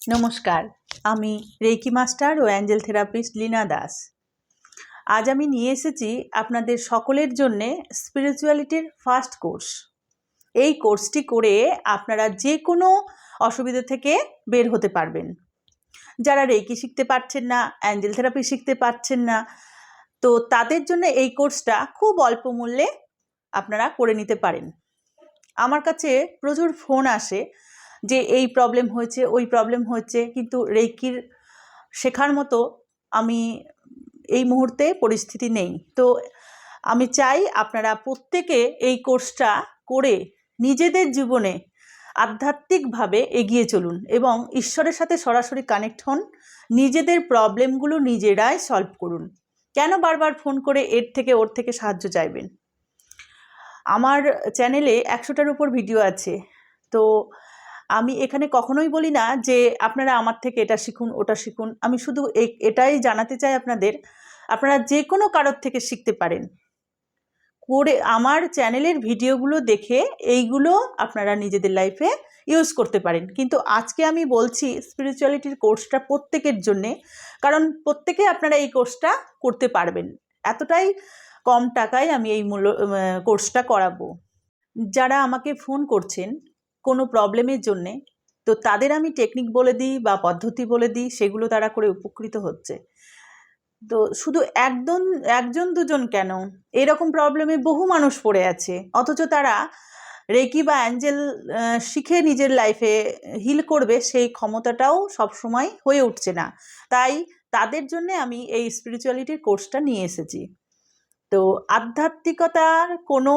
নমস্কার, আমি reiki master ও অ্যাঞ্জেল থেরাপিস্ট লীনা দাস। আজ আমি নিয়ে এসেছি আপনাদের সকলের জন্যে স্পিরিচুয়ালিটির ফার্স্ট কোর্স। এই কোর্সটি করে আপনারা যে কোনো অসুবিধা থেকে বের হতে পারবেন। যারা রেকি শিখতে পারছেন না, অ্যাঞ্জেল থেরাপি শিখতে পারছেন না, তো তাদের জন্য এই কোর্সটা খুব অল্প মূল্যে আপনারা করে নিতে পারেন। আমার কাছে প্রচুর ফোন আসে যে এই প্রবলেম হয়েছে, ওই প্রবলেম হয়েছে, কিন্তু রেকির শেখার মতো আমি এই মুহূর্তে পরিস্থিতি নেই। তো আমি চাই আপনারা প্রত্যেকে এই কোর্সটা করে নিজেদের জীবনে আধ্যাত্মিকভাবে এগিয়ে চলুন এবং ঈশ্বরের সাথে সরাসরি কানেক্ট হন, নিজেদের প্রবলেমগুলো নিজেরাই সলভ করুন। কেন বারবার ফোন করে এর থেকে ওর থেকে সাহায্য চাইবেন? আমার চ্যানেলে একশোটার উপর ভিডিও আছে। তো আমি এখানে কখনোই বলি না যে আপনারা আমার থেকে এটা শিখুন, ওটা শিখুন। আমি শুধু এটাই জানাতে চাই আপনাদের, আপনারা যে কোনো কারোর থেকে শিখতে পারেন। করে আমার চ্যানেলের ভিডিওগুলো দেখে এইগুলো আপনারা নিজেদের লাইফে ইউজ করতে পারেন। কিন্তু আজকে আমি বলছি স্পিরিচুয়ালিটির কোর্সটা প্রত্যেকের জন্যে, কারণ প্রত্যেকে আপনারা এই কোর্সটা করতে পারবেন। এতটাই কম টাকায় আমি এই মূল্য কোর্সটা করাবো। যারা আমাকে ফোন করছেন কোনো প্রবলেমের জন্যে, তো তাদের আমি টেকনিক বলে দিই বা পদ্ধতি বলে দিই, সেগুলো তারা করে উপকৃত হচ্ছে। তো শুধু একজন একজন দুজন কেন? এরকম প্রবলেমে বহু মানুষ পড়ে আছে, অথচ তারা রেকি বা অ্যাঞ্জেল শিখে নিজের লাইফে হিল করবে, সেই ক্ষমতাটাও সবসময় হয়ে উঠছে না। তাই তাদের জন্যে আমি এই স্পিরিচুয়ালিটির কোর্সটা নিয়ে এসেছি। তো আধ্যাত্মিকতার কোনো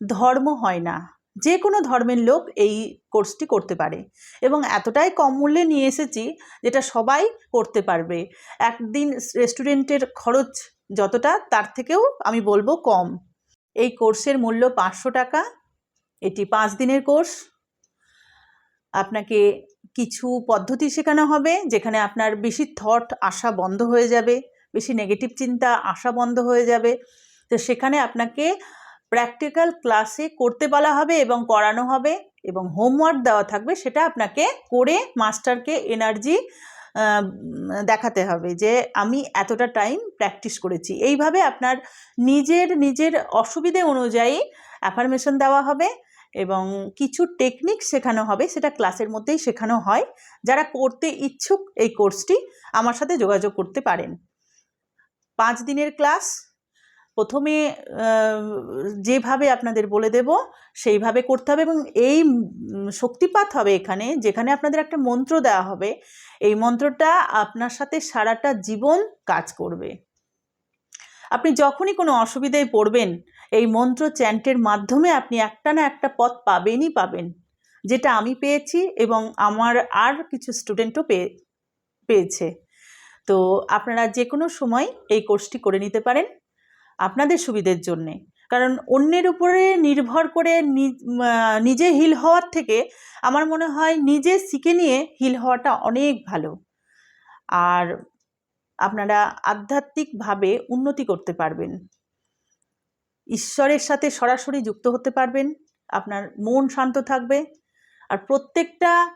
ধর্ম হয় না। যে কোনো ধর্মের লোক এই কোর্সটি করতে পারে। এবং এতটাই কম মূল্যে নিয়ে এসেছি যেটা সবাই করতে পারবে। একদিন রেস্টুরেন্টের খরচ যতটা, তার থেকেও আমি বলব কম। এই কোর্সের মূল্য পাঁচশো টাকা। এটি পাঁচ দিনের কোর্স আপনাকে কিছু পদ্ধতি শেখানো হবে, যেখানে আপনার বেশি থট আসা বন্ধ হয়ে যাবে, বেশি নেগেটিভ চিন্তা আসা বন্ধ হয়ে যাবে। তো সেখানে আপনাকে প্র্যাকটিক্যাল ক্লাসে করতে বলা হবে এবং করানো হবে এবং হোমওয়ার্ক দেওয়া থাকবে, সেটা আপনাকে করে মাস্টারকে এনার্জি দেখাতে হবে যে আমি এতটা টাইম প্র্যাকটিস করেছি। এইভাবে আপনার নিজের নিজের অসুবিধে অনুযায়ী অ্যাফার্মেশন দেওয়া হবে এবং কিছু টেকনিক শেখানো হবে, সেটা ক্লাসের মধ্যেই শেখানো হয়। যারা করতে ইচ্ছুক এই কোর্সটি আমার সাথে যোগাযোগ করতে পারেন। পাঁচ দিনের ক্লাস প্রথমে যেভাবে আপনাদের বলে দেব, সেইভাবে করতে হবে এবং এই শক্তিপাত হবে এখানে, যেখানে আপনাদের একটা মন্ত্র দেওয়া হবে। এই মন্ত্রটা আপনার সাথে সারাটা জীবন কাজ করবে। আপনি যখনই কোনো অসুবিধায় পড়বেন, এই মন্ত্র চ্যান্টের মাধ্যমে আপনি একটা না একটা পথ পাবেনই পাবেন। যেটা আমি পেয়েছি এবং আমার আর কিছু স্টুডেন্টও পেয়ে পেয়েছে। তো আপনারা যে কোনো সময় এই কোর্সটি করে নিতে পারেন। আপনাদের সুবিধের জন্যে। কারণ অন্যের উপরে নির্ভর করে নিজে হিল হওয়ার থেকে আমার মনে হয় নিজে শিখে নিয়ে হিল হওয়াটা অনেক ভালো। আর আপনারা আধ্যাত্মিকভাবে উন্নতি করতে পারবেন। ঈশ্বরের সাথে সরাসরি যুক্ত হতে পারবেন, আপনার মন শান্ত থাকবে, আর প্রত্যেকটা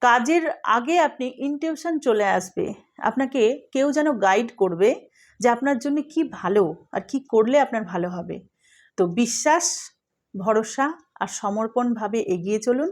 কাজের আগে আপনি ইনটিউশন চলে আসবে। আপনাকে কেউ যেন গাইড করবে যে আপনার জন্য কি ভালো আর কি করলে আপনার ভালো হবে। তো বিশ্বাস, ভরসা আর সমর্পণভাবে এগিয়ে চলুন।